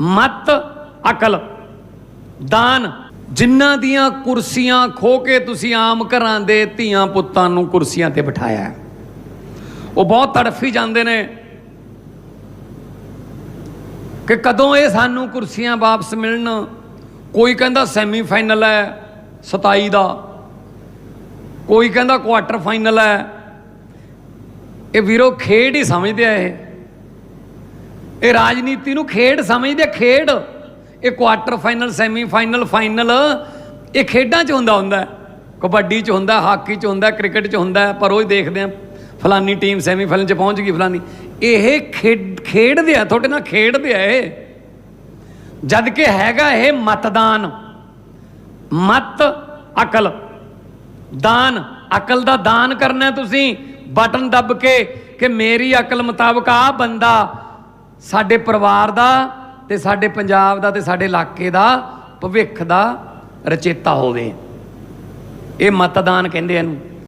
ਮਤ, ਅਕਲ, ਦਾਨ। ਜਿਨ੍ਹਾਂ ਦੀਆਂ ਕੁਰਸੀਆਂ ਖੋ ਕੇ ਤੁਸੀਂ ਆਮ ਘਰਾਂ ਦੇ ਧੀਆਂ ਪੁੱਤਾਂ ਨੂੰ ਕੁਰਸੀਆਂ ਤੇ ਬਿਠਾਇਆ ਉਹ ਬਹੁਤ ਤੜਫੀ ਜਾਂਦੇ ਨੇ ਕਿ ਕਦੋਂ ਇਹ ਸਾਨੂੰ ਕੁਰਸੀਆਂ ਵਾਪਸ ਮਿਲਣ? ਕੋਈ ਕਹਿੰਦਾ ਸੈਮੀਫਾਈਨਲ ਹੈ 27 ਦਾ। ਕੋਈ ਕਹਿੰਦਾ ਕੁਆਟਰ ਫਾਈਨਲ ਹੈ। ਇਹ ਵੀਰੋ ਖੇਡ ਹੀ ਸਮਝਦੇ ਆ ਇਹ। ਇਹ ਰਾਜਨੀਤੀ ਨੂੰ ਖੇਡ ਸਮਝਦੇ ਖੇਡ। ਇਹ quarter final semi final final ਇਹ ਖੇਡਾਂ 'ਚ ਹੁੰਦਾ ਹੁੰਦਾ। ਕਬੱਡੀ 'ਚ ਹੁੰਦਾ, ਹਾਕੀ 'ਚ ਹੁੰਦਾ, ਕ੍ਰਿਕਟ 'ਚ ਹੁੰਦਾ, ਪਰ ਉਹ ਹੀ ਦੇਖਦੇ ਆ, ਫਲਾਨੀ ਟੀਮ ਸੈਮੀ ਫਾਈਨਲ 'ਚ ਪਹੁੰਚ ਗਈ ਫਲਾਨੀ। ਇਹ ਖੇਡ, ਖੇਡਦੇ ਆ, ਤੁਹਾਡੇ ਨਾਲ ਖੇਡਦੇ ਆ ਇਹ। ਜਦ ਕਿ ਹੈਗਾ ਇਹ ਮਤਦਾਨ। ਮਤ, ਅਕਲ। ਦਾਨ, ਅਕਲ ਦਾ ਦਾਨ ਕਰਨਾ ਤੁਸੀਂ। ਬਟਨ ਦੱਬ ਕੇ ਕਿ ਮੇਰੀ ਅਕਲ ਮੁਤਾਬਕ ਆ ਬੰਦਾ ਸਾਡੇ ਪਰਿਵਾਰ ਦਾ ਤੇ ਸਾਡੇ ਪੰਜਾਬ ਦਾ ਤੇ ਸਾਡੇ ਇਲਾਕੇ ਦਾ ਭਵਿੱਖ ਦਾ ਰਚੇਤਾ ਹੋਵੇ। ਇਹ ਮਤਦਾਨ ਕਹਿੰਦੇ ਇਹਨੂੰ।